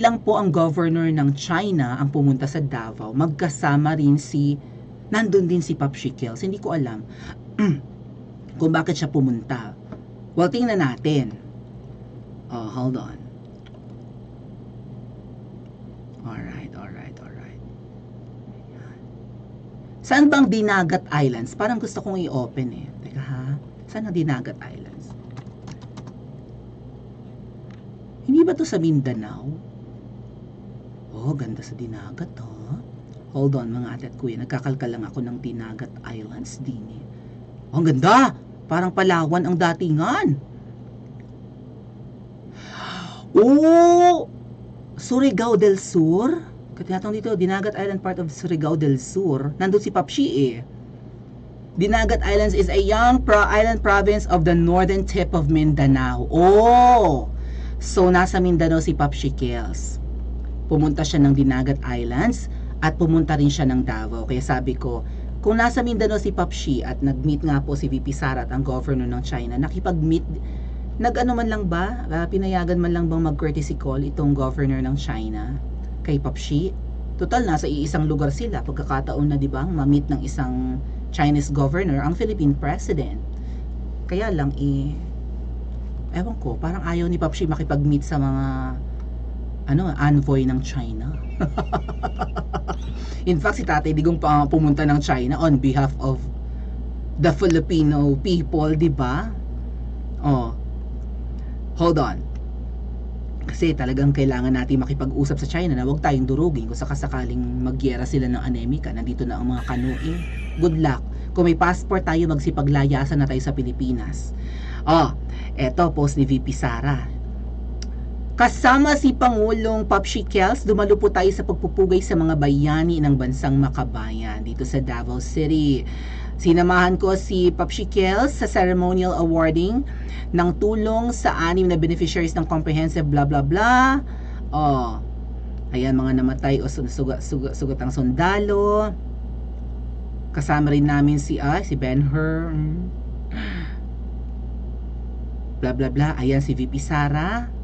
lang po ang governor ng China ang pumunta sa Davao, magkasama rin si, nandun din si Pop Shikels. Hindi ko alam kung bakit siya pumunta. Well, tingnan natin. Oh, hold on. Alright, alright, alright. Ayan. Saan bang Dinagat Islands? Parang gusto kong i-open eh. Teka ha. Saan ang Dinagat Islands? Hindi ba to sa Mindanao? Oh, ganda sa Dinagat, oh. Hold on, mga ate at kuya. Nagkakalkal lang ako ng Dinagat Islands din, eh. Oh, ang ganda! Parang Palawan ang datingan. Oh! Surigao del Sur? Katinatong dito, Dinagat Island part of Surigao del Sur. Nandun si Papshi, eh. Dinagat Islands is a young pro island province of the northern tip of Mindanao. Oh! So, nasa Mindanao si Papshi Kels pumunta siya ng Dinagat Islands at pumunta rin siya ng Davao. Kaya sabi ko, kung nasa Mindanao si Papshi at nag-meet nga po si VP Sara at ang governor ng China, nakipag-meet, nag-ano man lang ba, uh, pinayagan man lang bang mag-courtesy call itong governor ng China kay Papshi? Total, nasa iisang lugar sila. Pagkakataon na, di ba, ma-meet ng isang Chinese governor ang Philippine president. Kaya lang, eh, ewan ko, parang ayaw ni Papshi makipag-meet sa mga ano, envoy ng China. In fact, si Tatay Digong pa pumunta ng China on behalf of the Filipino people, di ba? Oh. Hold on. Kasi talagang kailangan natin makipag-usap sa China na huwag tayong durugin kung sakasakaling magyera sila ng anemika. Nandito na ang mga kanoe. Good luck. Kung may passport tayo, magsipaglayasan na tayo sa Pilipinas. Oh, eto post ni VP Sara Kasama si Pangulong Papshi Kels, dumalo po tayo sa pagpupugay sa mga bayani ng bansang Makabayan dito sa Davao City. Sinamahan ko si Papshi Kels sa ceremonial awarding ng tulong sa anim na beneficiaries ng comprehensive blah blah blah. Oh, ayan mga namatay o sugat, sugat, sugat ang sundalo. Kasama rin namin si ah, si Ben Hur. Blah blah blah. Ayan si VP Sara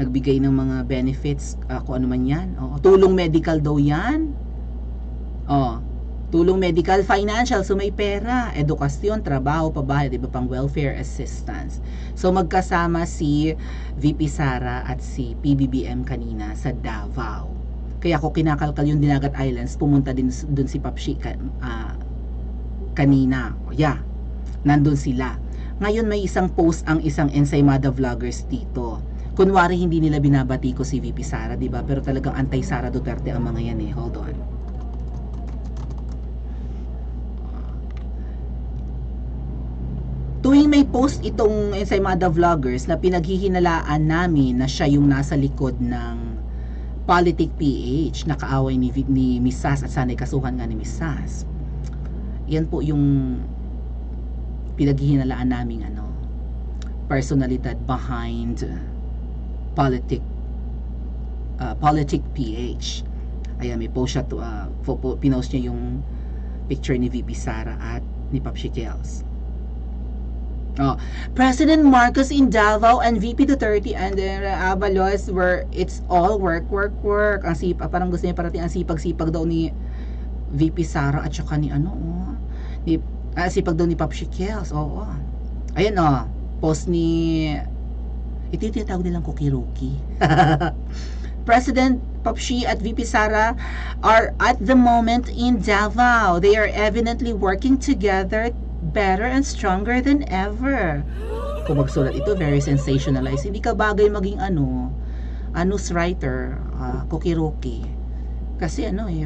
nagbigay ng mga benefits uh, kung ano man yan. Oh, tulong medical daw yan. Oh, tulong medical, financial, so may pera, edukasyon, trabaho, pabahay, di ba, pang welfare assistance. So magkasama si VP Sara at si PBBM kanina sa Davao. Kaya ako kinakalkal yung Dinagat Islands, pumunta din doon si Papshi ka, uh, kanina. O, yeah, nandun sila. Ngayon may isang post ang isang Ensaymada vloggers dito kunwari hindi nila binabati ko si VP Sara, 'di ba? Pero talagang anti Sara Duterte ang mga yan eh. Hold on. Tuwing may post itong Ensaymada Vloggers na pinaghihinalaan namin na siya yung nasa likod ng Politic PH na kaaway ni, ni Miss Sas at sana'y kasuhan nga ni Miss Sas. Yan po yung pinaghihinalaan naming ano, personalidad behind politic uh, politic PH ayan may post siya to, uh, pinost niya yung picture ni VP Sara at ni Papsi Kels Oh, President Marcos in Davao and VP Duterte and uh, Avalos were it's all work work work. Ang sipag parang gusto niya parating ang sipag-sipag daw ni VP Sara at saka ni ano oh, ni ah, sipag daw ni Papsi Kels oo. Oh, oh. ayan oh post ni ito yung tinatawag nilang kukiruki. President Papshi at VP Sara are at the moment in Davao. They are evidently working together better and stronger than ever. Kung magsulat ito, very sensationalized. Hindi ka bagay maging ano, anus writer, uh, kukiruki. Kasi ano eh,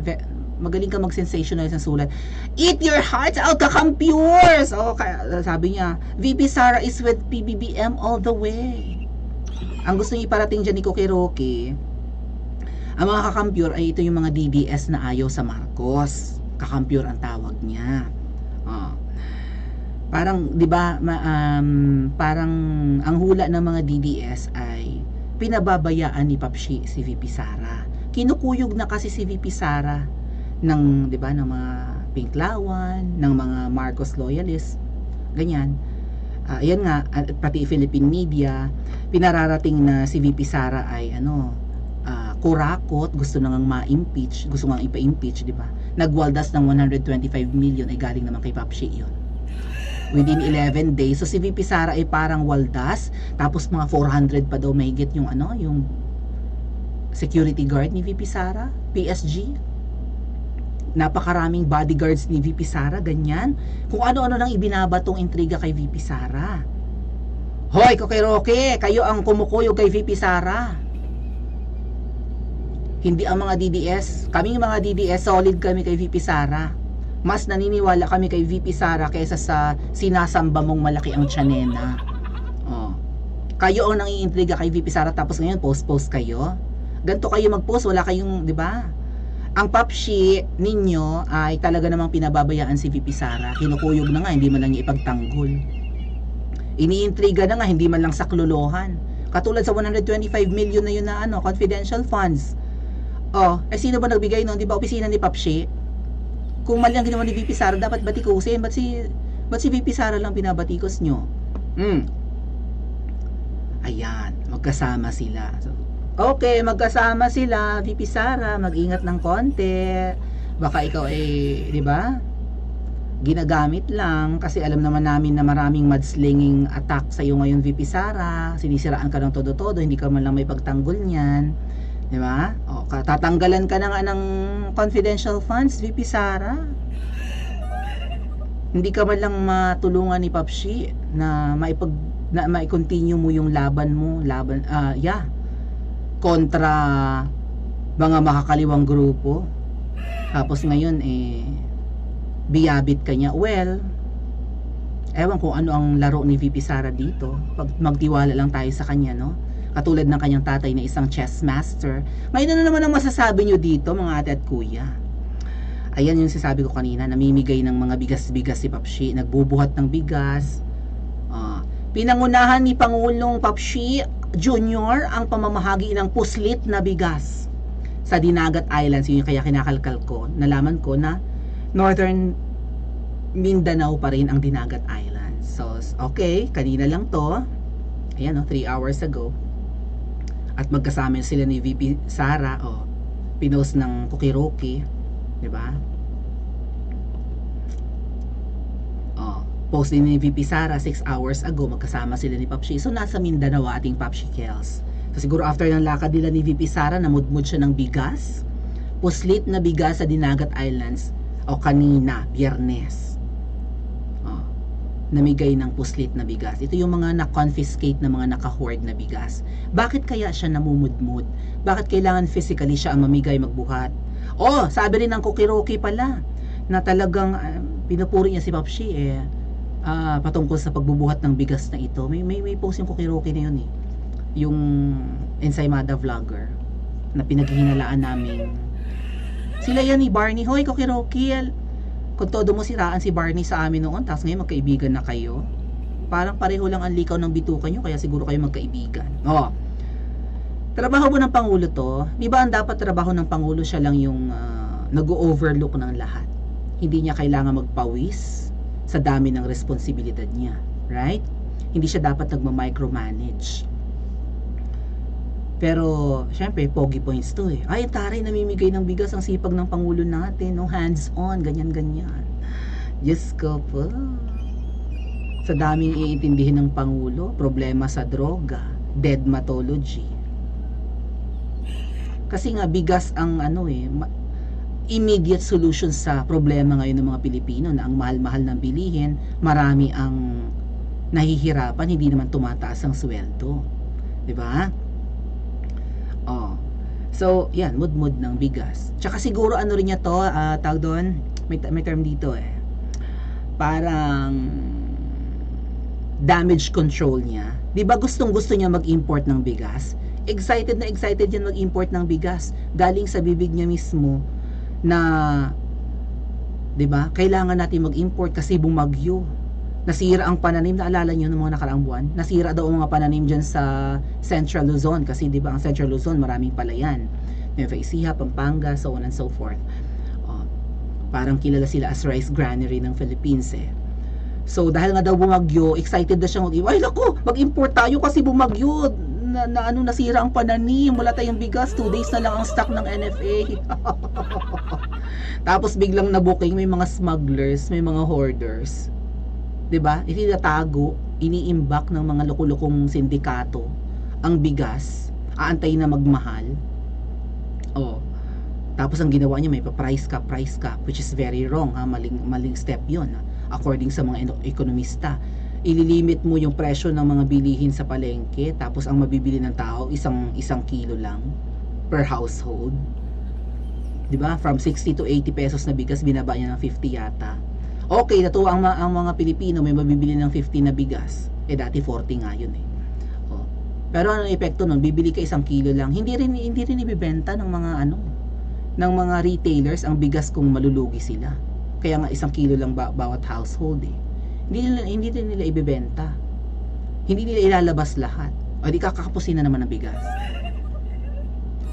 magaling ka mag-sensationalize ng sulat. Eat your heart out, kakampures! Oh, sabi niya, VP Sara is with PBBM all the way. Ang gusto niya iparating dyan ni Cookie Rocky, ang mga kakampyor ay ito yung mga DDS na ayaw sa Marcos. Kakampyor ang tawag niya. Oh. Parang, di ba, um, parang ang hula ng mga DDS ay pinababayaan ni Papshi si VP Sara. Kinukuyog na kasi si VP Sara ng, di ba, ng mga Pinklawan, ng mga Marcos loyalists, ganyan uh, ayan nga, at pati Philippine media, pinararating na si VP Sara ay ano, kurakot, gusto na ngang ma-impeach, gusto nga ipa-impeach, di ba? Nagwaldas ng 125 million ay galing naman kay Papshi yun. Within 11 days, so si VP Sara ay parang waldas, tapos mga 400 pa daw mahigit yung ano, yung security guard ni VP Sara, PSG. Napakaraming bodyguards ni VP Sara, ganyan. Kung ano-ano nang ibinabatong intriga kay VP Sara. Hoy, Koke Roque, kayo ang kumukuyo kay VP Sara. Hindi ang mga DDS. Kaming mga DDS, solid kami kay VP Sara. Mas naniniwala kami kay VP Sara kaysa sa sinasamba mong malaki ang tsanena. Oh. Kayo ang nangiintriga kay VP Sara tapos ngayon post-post kayo. Ganto kayo mag-post, wala kayong, 'di ba? Ang papshi ninyo ay talaga namang pinababayaan si VP Sara. Kinukuyog na nga, hindi man lang niya ipagtanggol. Iniintriga na nga, hindi man lang saklolohan. Katulad sa 125 million na yun na ano, confidential funds. Oh, eh sino ba nagbigay noon? Di ba opisina ni Papshi? Kung mali ang ginawa ni VP Sara, dapat batikusin. Ba't si, ba't si VP Sara lang binabatikos nyo? Hmm. Ayan, magkasama sila. So, okay, magkasama sila. VP Sara, mag-ingat ng konti. Baka ikaw ay, di ba? Ginagamit lang kasi alam naman namin na maraming mudslinging attack sa iyo ngayon VP Sara. Sinisiraan ka ng todo-todo, hindi ka man lang may pagtanggol niyan. Di ba? O, tatanggalan ka na nga ng confidential funds, VP Sara. Hindi ka man lang matulungan ni Papshi na maipag na mai-continue mo yung laban mo, laban ah yeah, kontra mga makakaliwang grupo. Tapos ngayon eh biyabit ka niya. Well, ewan kung ano ang laro ni VP Sara dito. Pag magtiwala lang tayo sa kanya, no? Katulad ng kanyang tatay na isang chess master. Ngayon ano naman ang masasabi nyo dito, mga ate at kuya? Ayan yung sasabi ko kanina, namimigay ng mga bigas-bigas si Papshi, nagbubuhat ng bigas. Ah, pinangunahan ni Pangulong Papshi Jr. ang pamamahagi ng puslit na bigas sa Dinagat Islands. Yun yung kaya kinakalkal ko. Nalaman ko na Northern Mindanao pa rin ang Dinagat Islands. So, okay, kanina lang to. Ayan, no, 3 hours ago. At magkasama sila ni VP Sara, oh, pinost ng Kukiroki, ba? Oh, post din ni VP Sara 6 hours ago, magkasama sila ni Papshi. So, nasa Mindanao ating Papshi Kels. So, siguro after ng lakad nila ni VP Sara, namudmud siya ng bigas. Puslit na bigas sa Dinagat Islands o kanina, biyernes. Oh, namigay ng puslit na bigas. Ito yung mga na-confiscate na mga naka-hoard na bigas. Bakit kaya siya namumudmud? Bakit kailangan physically siya ang mamigay magbuhat? Oh, sabi rin ng Kukiroki pala na talagang uh, pinupuri niya si Papshi eh ah, patungkol sa pagbubuhat ng bigas na ito. May may, may post yung Kukiroki na yun eh. Yung Ensaymada vlogger na pinaghihinalaan namin sila yan ni Barney. Hoy, Kukiroki, kung todo mo siraan si Barney sa amin noon, tapos ngayon magkaibigan na kayo. Parang pareho lang ang likaw ng bituka nyo, kaya siguro kayo magkaibigan. Oh. Trabaho mo ng Pangulo to, di ba ang dapat trabaho ng Pangulo siya lang yung ah, nag-overlook ng lahat. Hindi niya kailangan magpawis sa dami ng responsibilidad niya. Right? Hindi siya dapat nagma-micromanage. Pero, syempre, pogi points to eh. Ay, taray, namimigay ng bigas ang sipag ng Pangulo natin, no? Hands-on, ganyan-ganyan. Diyos ko po. Sa daming iintindihin ng Pangulo, problema sa droga, deadmatology. Kasi nga, bigas ang ano eh, immediate solution sa problema ngayon ng mga Pilipino na ang mahal-mahal ng bilihin, marami ang nahihirapan, hindi naman tumataas ang sweldo. 'Di ba? Oh. So, yan, mud-mud ng bigas. Tsaka siguro ano rin niya to, ah, tawag doon, may, may term dito eh. Parang damage control niya. 'Di ba gustong gusto niya mag-import ng bigas? Excited na excited yan mag-import ng bigas galing sa bibig niya mismo na 'di ba? Kailangan natin mag-import kasi bumagyo. Nasira ang pananim, naalala niyo ng mga nakaraang buwan? Nasira daw ang mga pananim diyan sa Central Luzon kasi 'di ba ang Central Luzon maraming palayan. Nueva Ecija, Pampanga, so on and so forth. Oh, parang kilala sila as rice granary ng Philippines eh. So dahil nga daw bumagyo, excited na siyang mag Ay naku, mag-import tayo kasi bumagyo. na, na ano, nasira ang pananim, wala tayong bigas, 2 days na lang ang stock ng NFA. Tapos biglang nabuking may mga smugglers, may mga hoarders. 'Di ba? Itinatago, iniimbak ng mga lukulukong sindikato ang bigas, aantay na magmahal. Oh. Tapos ang ginawa niya may pa-price cap, price cap, which is very wrong, ha? Maling maling step 'yon, according sa mga ekonomista. Ililimit mo yung presyo ng mga bilihin sa palengke, tapos ang mabibili ng tao isang isang kilo lang per household. 'Di ba? From 60 to 80 pesos na bigas binaba niya ng 50 yata. Okay, natuwa ang, ang mga Pilipino may mabibili ng 50 na bigas. Eh dati 40 nga yun eh. Oh. Pero ano ang epekto nun? Bibili ka isang kilo lang. Hindi rin hindi rin ibibenta ng mga ano ng mga retailers ang bigas kung malulugi sila. Kaya nga isang kilo lang ba- bawat household eh. Hindi nila, hindi rin nila ibebenta. Hindi nila ilalabas lahat. O di kakapusin na naman ng bigas.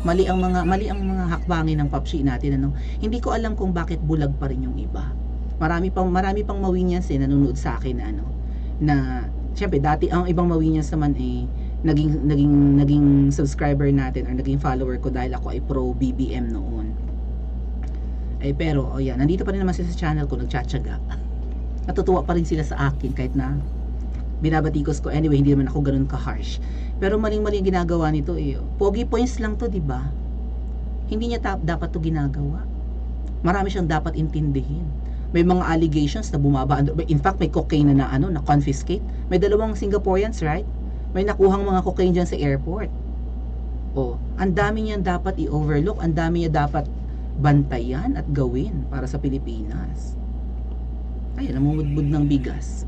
Mali ang mga mali ang mga hakbangin ng papsi natin ano. Hindi ko alam kung bakit bulag pa rin yung iba. Marami pang marami pang mawinyas eh nanonood sa akin na ano na syempre dati ang ibang mawinyas naman eh naging naging naging subscriber natin or naging follower ko dahil ako ay pro BBM noon. Eh pero oh yan, nandito pa rin naman sila sa channel ko nagtsatsaga. Natutuwa pa rin sila sa akin kahit na binabatikos ko anyway hindi naman ako ganun ka-harsh. Pero maling-mali ginagawa nito eh. Pogi points lang to, 'di ba? Hindi niya dapat to ginagawa. Marami siyang dapat intindihin. May mga allegations na bumaba. In fact, may cocaine na, na ano, na confiscate. May dalawang Singaporeans, right? May nakuhang mga cocaine dyan sa airport. Oh, ang dami niyan dapat i-overlook, ang dami niya dapat bantayan at gawin para sa Pilipinas. Ay, namumudbud ng bigas.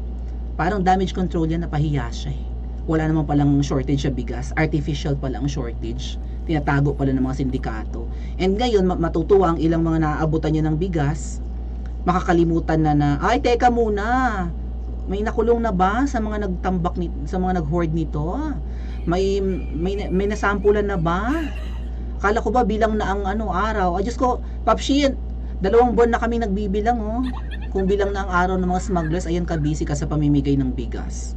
Parang damage control yan, napahiya siya eh. Wala naman palang shortage sa bigas. Artificial pala ang shortage. Tinatago pala ng mga sindikato. And ngayon, ma- matutuwa ang ilang mga naaabutan niya ng bigas. Makakalimutan na na, ay, teka muna. May nakulong na ba sa mga nagtambak ni, sa mga nag-hoard nito? May may may nasampulan na ba? Kala ko ba bilang na ang ano araw? Ay Diyos ko, Papshi, dalawang buwan na kami nagbibilang oh. Kung bilang na ang araw ng mga smugglers, ayan ka busy ka sa pamimigay ng bigas.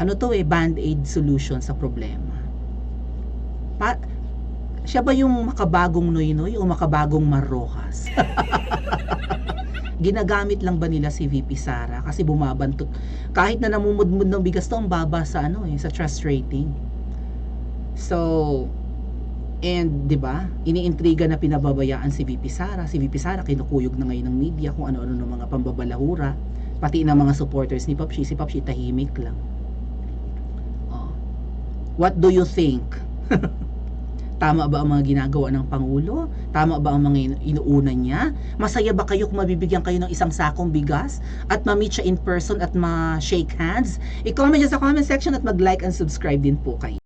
Ano to eh, band-aid solution sa problema. Pa siya ba yung makabagong noy-noy o makabagong marrojas? Ginagamit lang ba nila si VP Sara kasi bumabantot kahit na namumudmud ng bigas to ang baba sa ano eh sa trust rating. So and 'di ba? Iniintriga na pinababayaan si VP Sara. Si VP Sara kinukuyog na ngayon ng media kung ano-ano ng mga pambabalahura pati ng mga supporters ni Papshi. Si Papshi tahimik lang. Oh. What do you think? Tama ba ang mga ginagawa ng Pangulo? Tama ba ang mga inuuna niya? Masaya ba kayo kung mabibigyan kayo ng isang sakong bigas? At ma-meet siya in person at ma-shake hands? I-comment niyo sa comment section at mag-like and subscribe din po kayo.